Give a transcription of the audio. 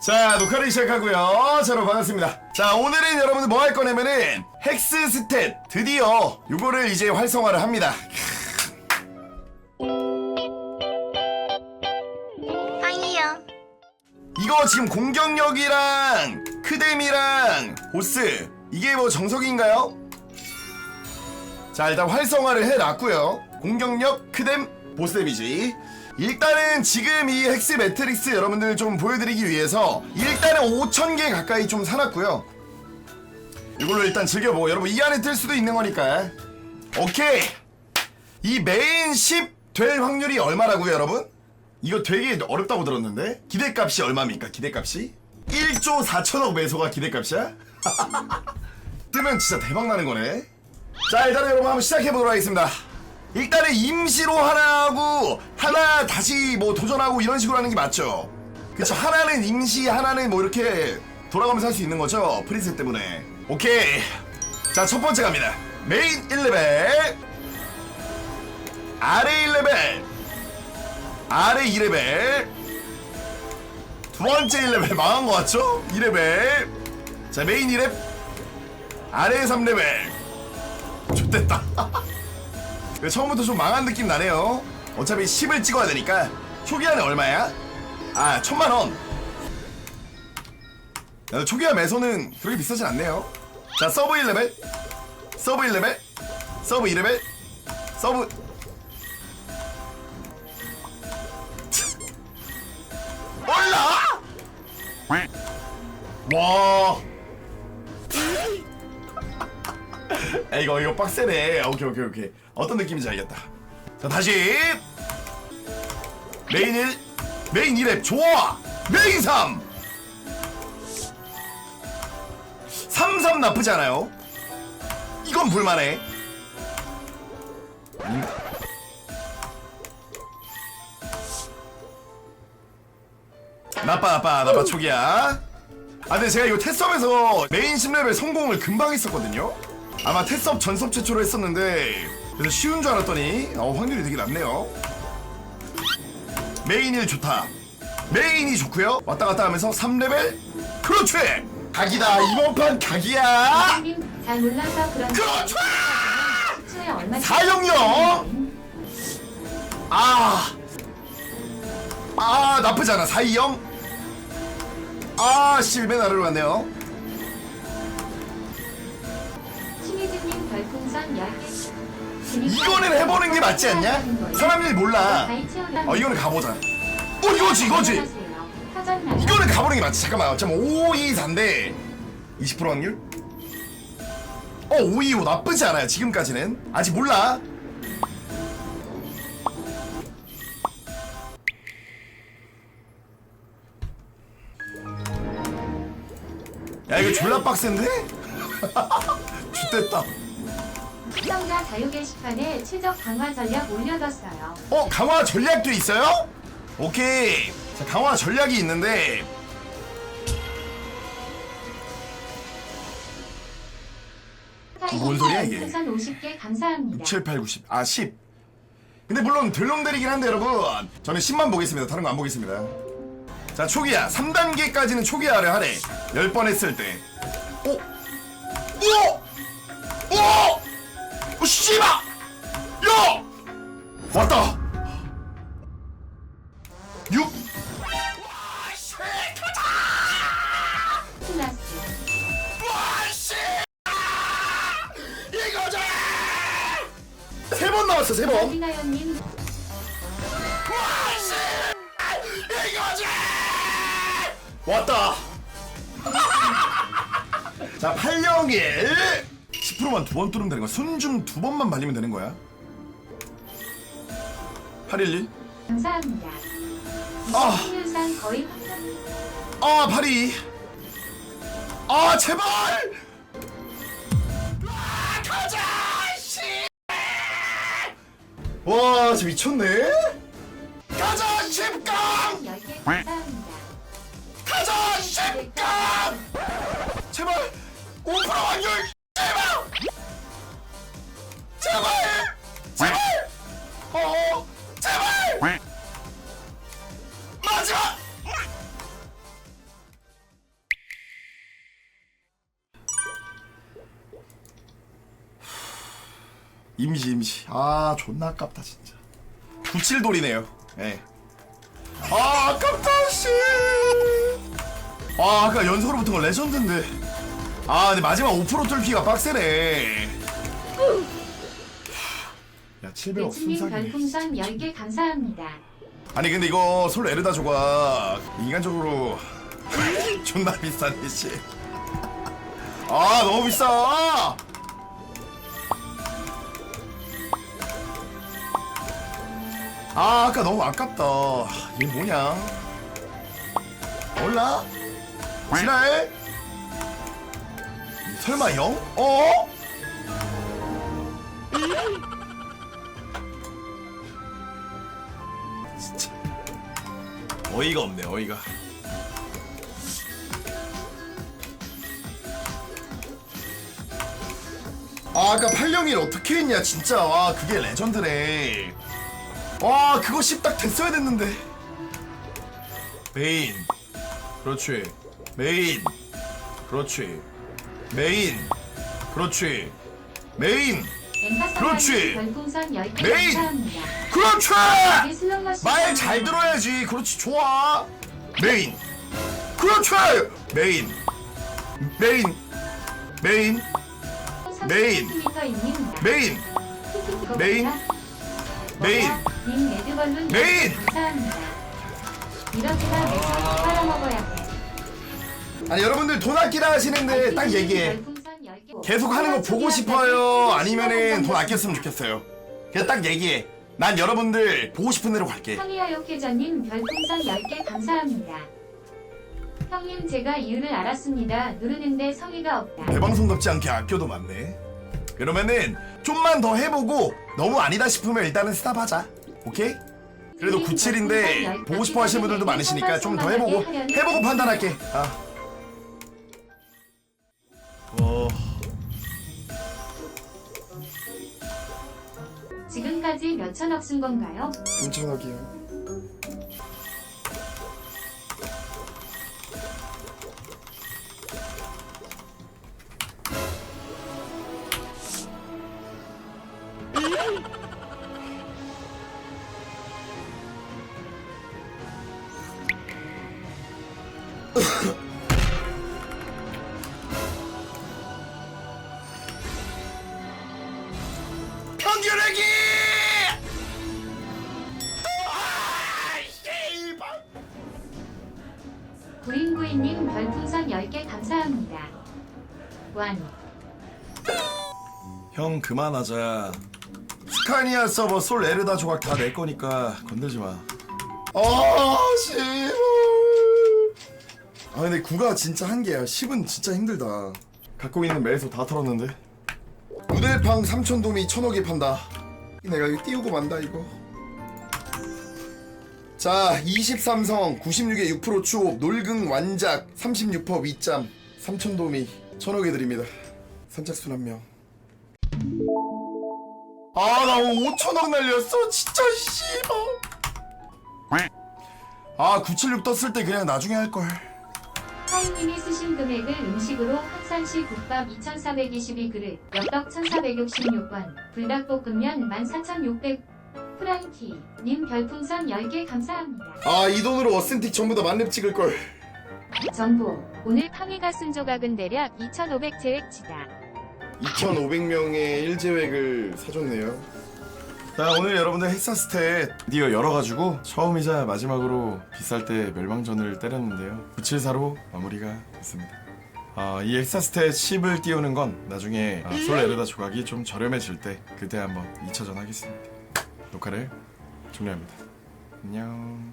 자 녹화를 시작하고요. 자 여러분 반갑습니다. 자 오늘은 여러분들 뭐 할 거냐면은 헥스 스탯 드디어 요거를 이제 활성화를 합니다. 아니요. 이거 지금 공격력이랑 크뎀이랑 보스 이게 뭐 정석인가요? 자 일단 활성화를 해놨고요. 공격력 크뎀 보스 데미지 일단은 지금 이 헥스 매트릭스 여러분들 좀 보여드리기 위해서 일단은 5,000개 가까이 좀 사놨고요 이걸로 일단 즐겨보고 여러분 이 안에 뜰 수도 있는 거니까 오케이 이 메인 10 될 확률이 얼마라고요 여러분? 이거 되게 어렵다고 들었는데 기대값이 얼마입니까 기대값이? 1조 4천억 매소가 기대값이야? 뜨면 진짜 대박 나는 거네 자 일단은 여러분 한번 시작해 보도록 하겠습니다 일단은 임시로 하나 하고 하나 다시 뭐 도전하고 이런 식으로 하는 게 맞죠. 그쵸. 하나는 임시 하나는 뭐 이렇게 돌아가면서 할 수 있는 거죠. 프리셋 때문에. 오케이. 자 첫 번째 갑니다. 메인 1레벨. 아래 1레벨. 아래 2레벨. 두 번째 1레벨 망한 거 같죠? 2레벨. 자 메인 2렙 아래 3레벨. 좋됐다 처음부터 좀 망한 느낌 나네요. 어차피 10을 찍어야 되니까. 초기화는 얼마야? 아 천만 원. 야, 초기화 매소는 그렇게 비싸진 않네요. 자 서브 1레벨. 서브 1레벨. 서브 2레벨. 서브. 올라! 와. 아, 이거 이거 빡세네. 오케이 오케이 오케이. 어떤 느낌인지 알겠다. 자 다시 메인 1 메인 2랩 좋아. 메인 3 3 3 나쁘지 않아요. 이건 볼만해. 아닌가? 나빠 나빠 나빠 초기야 아 근데 제가 이거 테스업에서 메인 10레벨 성공을 금방 했었거든요 아마 테스업 전섭 최초로 했었는데 그래서 쉬운 줄 알았더니 어, 확률이 되게 낮네요. 메인 1 좋다. 메인이 좋고요. 왔다 갔다 하면서 3레벨? 그렇지! 각이다. 이번 판 각이야. 님, 잘 몰라서 수에 얼마 사용료 아. 아, 나쁘지 않아. 420. 아, 씨, 맨 아래로 갔네요. 이거는 해보는 게 맞지 않냐? 사람들이 몰라. 어, 이거는 가보자. 어, 이거지, 이거지. 이거는 가보는 게 맞지. 잠깐만. 잠깐만. 5, 2, 4인데 20% 확률? 어, 5, 2, 5 나쁘지 않아요. 지금까지는. 아직 몰라. 야, 이거 졸라 빡센데? 죽됐다. 시청자 자유 게시판에 최적 강화 전략 올려뒀어요. 어 강화 전략도 있어요? 오케이 자 강화 전략이 있는데 뭔 소리야, 이게? 풍선 50개 감사합니다. 7, 8, 90. 아, 10. 근데 물론 들렁대리긴 한데 여러분 저는 10만 보겠습니다. 다른 거 안 보겠습니다. 자, 초기화. 3단계까지는 초기화를 하래. 10번 했을 때. 오! 오! 오! 오, 씨발! 야! 왔다! 6! 플러스 와씨! 이거지! 세 번 나왔어, 세 번. 이나연님 와 씨! 이거지! 왔다. 자, 801. 10%만 두 번 뚫으면 되는 거야. 순중 두 번만 발리면 되는 거야. 811. 감사합니다. 아. 확률상 거의 확정. 아, 82. 아, 제발! 아, 가자! 씨! 와, 진짜 미쳤네? 가자, 10강! 10개 감사합니다. 가자, 10강! 제발! 5% 확률! 임시 임시 아 존나 아깝다 진짜 97돌이네요 예. 아 아깝다 씨아 아까 연소로 붙은 거 레전드인데 아 근데 마지막 5% 뚫기가 빡세네 야 700억 배치님 순삭이 별풍선 10개 감사합니다. 아니 근데 이거 솔 에르다 조각 인간적으로 존나 비싼데 씨. 아 너무 비싸. 아 아까 너무 아깝다. 얘 뭐냐? 몰라? 지랄? 설마 영? 어? 진짜 어이가 없네 어이가 아 아까 801 어떻게 했냐 진짜 와 그게 레전드네 와 그거 10딱 됐어야 됐는데 메인 그렇지 메인 그렇지 메인 그렇지 메인 그렇지. 엠파사라님 별풍선 10개 메인. 그렇지 말 잘 들어야지. 그렇지, 좋아. 메인. 그렇지. 메인. 메인. 메인. 메인. 메인. 메인. 메인. 님 레드벌룬 메인. 감사합니다. 이렇게나 매서 빨아먹어야 돼. 아니 여러분들 돈 아끼라 하시는데 딱 얘기해. 계속 하는 거 보고 싶어요. 아니면은 돈 아꼈으면 좋겠어요. 그냥 딱 얘기해. 난 여러분들 보고 싶은 대로 갈게. 성희아역회장님 별풍선 10개 감사합니다. 형님 제가 이유를 알았습니다. 누르는데 성의가 없다. 내 방송답지 않게 아껴도 많네. 그러면은 좀만 더 해보고 너무 아니다 싶으면 일단은 스탑하자. 오케이? 그래도 97인데 보고 싶어 하시는 분들도 많으시니까 좀 더 해보고 해보고 판단할게. 아. 어. 지금까지 몇 천억 쓴 건가요? 3천억이요. 평균하기! 아, 씨발. 구인구이님 별풍선 10개 감사합니다. 완. 형 그만하자. 스카니아 서버 솔 에르다 조각 다 내 거니까 건들지 마. 아 씨발. 아 근데 9가 진짜 한계야. 10은 진짜 힘들다. 갖고 있는 매수 다 털었는데. 무대팡 3천돔이 천억에 판다. 내가 이거 띄우고 만다 이거. 자 23성 96에 6% 추업 놀궁 완작 36% 윗잠 3천돔이 천억에 드립니다. 선착순 한 명. 아, 나 5천억 날렸어. 진짜 씨발. 아, 976 떴을 때 그냥 나중에 할 걸. 하이님이 쓰신 금액을 음식으로 한산시 국밥 2,422그릇, 엽떡 1,466번, 불닭볶음면 14,600, 프랑키, 님 별풍선 10개 감사합니다. 아, 이 돈으로 어센틱 전부 다 만렙 찍을 걸. 정보, 오늘 팡이가 쓴 조각은 대략 2,500제액치다. 2,500명의 1제획을 사줬네요. 자, 오늘 여러분들 헥사스탯 드디어 열어가지고 처음이자 마지막으로 비쌀 때 멸망전을 때렸는데요. 974로 마무리가 됐습니다. 아, 이 헥사스탯 10을 띄우는 건 나중에 아, 솔 에르다 조각이 좀 저렴해질 때 그때 한번 2차전 하겠습니다. 녹화를 종료합니다. 안녕.